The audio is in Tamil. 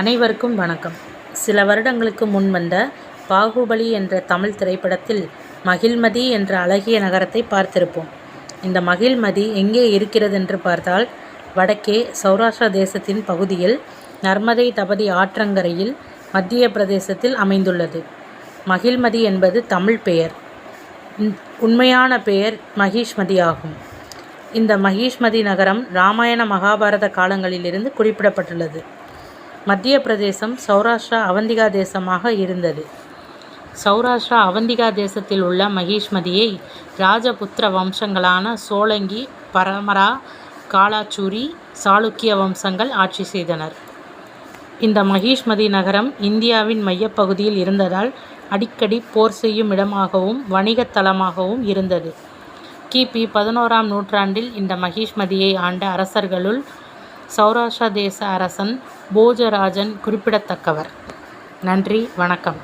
அனைவருக்கும் வணக்கம். சில வருடங்களுக்கு முன் வந்த பாகுபலி என்ற தமிழ் திரைப்படத்தில் மகிழ்மதி என்ற அழகிய நகரத்தை பார்த்திருப்போம். இந்த மகிழ்மதி எங்கே இருக்கிறது என்று பார்த்தால் வடக்கே சௌராஷ்டிரா தேசத்தின் பகுதியில் நர்மதை தபதி ஆற்றங்கரையில் மத்திய பிரதேசத்தில் அமைந்துள்ளது. மகிழ்மதி என்பது தமிழ் பெயர். உண்மையான பெயர் மகிஷ்மதி ஆகும். இந்த மகிஷ்மதி நகரம் ராமாயண மகாபாரத காலங்களிலிருந்து குறிப்பிடப்பட்டுள்ளது. மத்திய பிரதேசம் சௌராஷ்டிரா அவந்திகா தேசமாக இருந்தது. சௌராஷ்டிரா அவந்திகா தேசத்தில் உள்ள மகிஷ்மதியை ராஜபுத்திர வம்சங்களான சோலங்கி பரமரா காலாச்சூரி சாளுக்கிய வம்சங்கள் ஆட்சி செய்தனர். இந்த மகிஷ்மதி நகரம் இந்தியாவின் மையப்பகுதியில் இருந்ததால் அடிக்கடி போர் செய்யும் இடமாகவும் வணிகத் தலமாகவும் இருந்தது. கிபி பதினோராம் நூற்றாண்டில் இந்த மகிஷ்மதியை ஆண்ட அரசர்களுள் சௌராஷ்டிரா தேச அரசன் போஜராஜன் குறிப்பிடத்தக்கவர். நன்றி வணக்கம்.